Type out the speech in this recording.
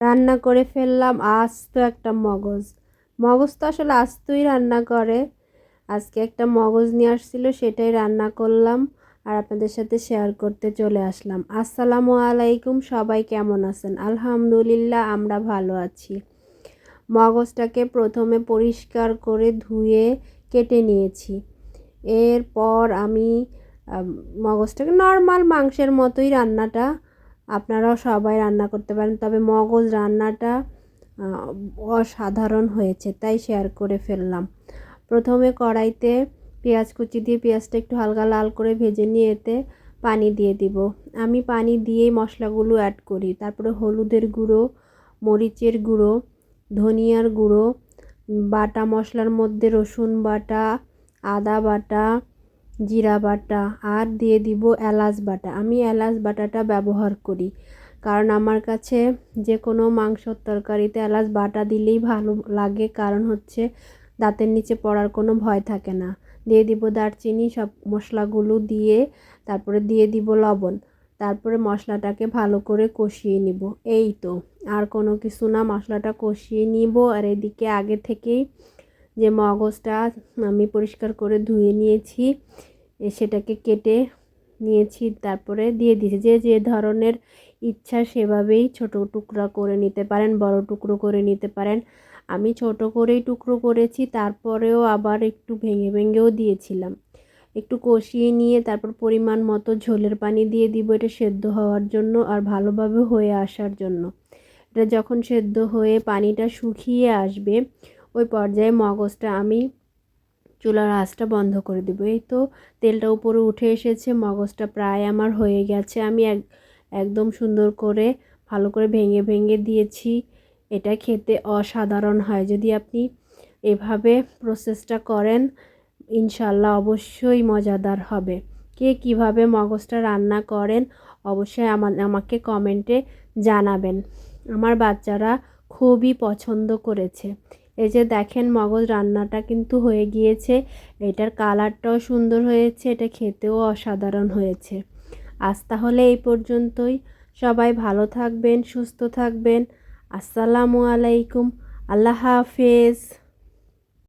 রান্না করে ফেললাম আস্ত একটা মগজ। মগজ তো আসলে আস্তই রান্না করে। আজকে একটা মগজ নিয়ে আসছিল, সেটাই রান্না করলাম আর আপনাদের সাথে শেয়ার করতে চলে আসলাম। আসসালামু আলাইকুম, সবাই কেমন আছেন? আলহামদুলিল্লাহ, আমরা ভালো আছি। মগজটাকে প্রথমে পরিষ্কার করে ধুয়ে কেটে নিয়েছি। এরপর আমি মগজটাকে নর্মাল মাংসের মতোই রান্নাটা আপনারাও সবাই রান্না করতে পারেন। তবে মগজ রান্নাটা অসাধারণ হয়েছে, তাই শেয়ার করে ফেললাম। প্রথমে কড়াইতে পেঁয়াজ কুচি দিয়ে পেঁয়াজটা একটু হালকা লাল করে ভেজে নিয়ে এতে পানি দিয়ে দিব। আমি পানি দিয়েই মশলাগুলো অ্যাড করি। তারপরে হলুদের গুঁড়ো, মরিচের গুঁড়ো, ধনিয়ার গুঁড়ো, বাটা মশলার মধ্যে রসুন বাটা, আদা বাটা জিরা বাটা আর দিয়ে দিব এলাচ বাটা। আমি এলাচ বাটাটা ব্যবহার করি। কারণ আমার কাছে যে কোনো মাংসর তরকারিতে এলাচ বাটা দিলেই ভালো লাগে। কারণ হচ্ছে দাঁতের নিচে পড়ার কোনো ভয় থাকে না। দিয়ে দিব দারচিনি, সব মশলাগুলো দিয়ে তারপরে দিয়ে দিব লবণ। তারপরে মশলাটাকে ভালো করে কষিয়ে নিব। এই তো। আর কোনো কিছু না, মশলাটা কষিয়ে নিব। আর এদিকে আগে থেকেই যে মগজটা আমি পরিষ্কার করে ধুয়ে নিয়েছি। সেটাকে কেটে নিয়েছি, তারপরে দিয়ে দিয়েছি। যে যে ধরনের ইচ্ছা সেভাবেই ছোট টুকরা করে নিতে পারেন, বড় টুকরো করে নিতে পারেন। আমি ছোট করেই টুকরো করেছি, তারপরেও আবার একটু ভেঙে ভেঙেও দিয়েছিলাম। একটু কষিয়ে নিয়ে তারপর পরিমাণ মতো ঝোলের পানি দিয়ে দিব এটা সেদ্ধ হওয়ার জন্য আর ভালোভাবে হয়ে আসার জন্য। এটা যখন সেদ্ধ হয়ে পানিটা শুকিয়ে আসবে, ওই পর্যায়ে মগজটা আমি চুলার আঁচটা বন্ধ করে দেবো। এই তো তেলটা উপরে উঠে এসেছে, মগজটা প্রায় আমার হয়ে গেছে। আমি এক, একদম সুন্দর করে, ভালো করে ভেঙে ভেঙে দিয়েছি। এটা খেতে অসাধারণ হয়। যদি আপনি এভাবে প্রসেসটা করেন, ইনশাল্লাহ অবশ্যই মজাদার হবে। কে কীভাবে মগজটা রান্না করেন, অবশ্যই আমার আমাকে কমেন্টে জানাবেন। আমার বাচ্চারা খুবই পছন্দ করেছে। এই যে দেখেন মগজ রান্নাটা কিন্তু হয়ে গিয়েছে। এটার কালারটাও সুন্দর হয়েছে, এটা খেতেও অসাধারণ হয়েছে। আজ তাহলে এই পর্যন্তই। সবাই ভালো থাকবেন, সুস্থ থাকবেন। আসসালামু আলাইকুম। আল্লাহ হাফেজ।